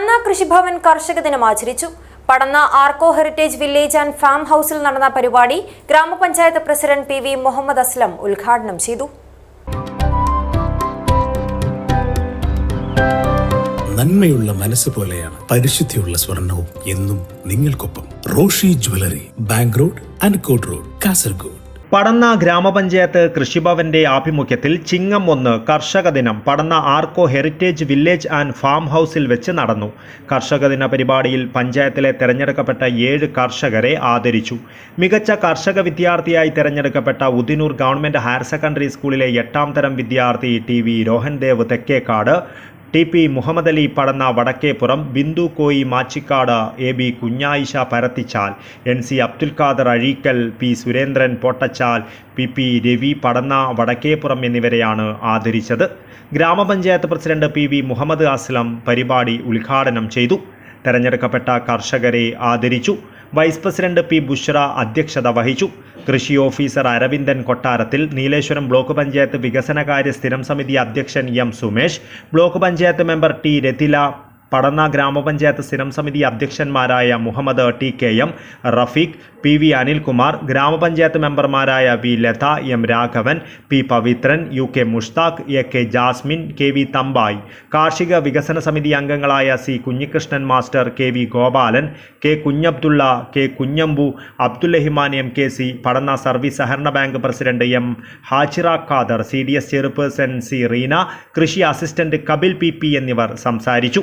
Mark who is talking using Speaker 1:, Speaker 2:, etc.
Speaker 1: പടന്ന കൃഷിഭവൻ കർഷക ദിനം ആചരിച്ചു. പടന്ന ആർക്കോ ഹെറിറ്റേജ് വില്ലേജ് ആൻഡ് ഫാം ഹൌസിൽ നടന്ന പരിപാടി ഗ്രാമപഞ്ചായത്ത് president P V Muhammad Aslam ഉദ്ഘാടനം ചെയ്തു.
Speaker 2: നന്മയുള്ള മനസ്സ് പോലെയാണ് പരിശുദ്ധിയുള്ള സ്വർണവും എന്നും നിങ്ങൾക്കൊപ്പം Roshi jewellery bank road Ankott road Kasargod.
Speaker 3: Padanna ഗ്രാമപഞ്ചായത്ത് കൃഷിഭവന്റെ ആഭിമുഖ്യത്തിൽ ചിങ്ങം ഒന്ന് കർഷക ദിനം പടന്ന ആർക്കോ ഹെറിറ്റേജ് വില്ലേജ് ആൻഡ് ഫാം ഹൗസിൽ വെച്ച് നടന്നു. കർഷക ദിന പരിപാടിയിൽ പഞ്ചായത്തിലെ തെരഞ്ഞെടുക്കപ്പെട്ട ഏഴ് കർഷകരെ ആദരിച്ചു. മികച്ച കർഷക വിദ്യാർത്ഥിയായി തെരഞ്ഞെടുക്കപ്പെട്ട ഉദിനൂർ ഗവൺമെന്റ് ഹയർ സെക്കൻഡറി സ്കൂളിലെ എട്ടാം തരം വിദ്യാർത്ഥി T V Rohandev Thekkekkad T P Muhammad Ali Padanna Vadakkeppuram Bindu Koyi Machikkad A B Kunhayisha Parathichal N C Abdul Khader Azhikkal P Surendran Pottachal P P Ravi Padanna Vadakkeppuram എന്നിവരെയാണ് ആദരിച്ചത്. ഗ്രാമപഞ്ചായത്ത് president P V Muhammad Aslam പരിപാടി ഉദ്ഘാടനം ചെയ്തു. തെരഞ്ഞെടുക്കപ്പെട്ട കർഷകരെ ആദരിച്ചു. Vice president P Bushra അധ്യക്ഷത വഹിച്ചു. കൃഷി ഓഫീസർ അരവിന്ദൻ കൊട്ടാരത്തിൽ നീലേശ്വരം ബ്ലോക്ക് പഞ്ചായത്ത് വികസനകാര്യ സ്ഥിരം സമിതി അധ്യക്ഷൻ M Sumesh block panchayat member T Ratheela Padanna ഗ്രാമപഞ്ചായത്ത് സ്ഥിരം സമിതി അധ്യക്ഷന്മാരായ Muhammad T K M Rafeeq P V Anilkumar ഗ്രാമപഞ്ചായത്ത് മെമ്പർമാരായ V Latha M Raghavan P Pavithran U K Mushtaq A K Jasmin K V Thambai. കാർഷിക വികസന സമിതി അംഗങ്ങളായ C Kunhikrishnan master K V Gopalan K Kunhabdulla K Kunhambu Abdul Abdullahiman M K C Padanna service സഹകരണ bank president M Hajira Khader C D S chairperson C Reena കൃഷി assistant Kapil P P എന്നിവർ സംസാരിച്ചു.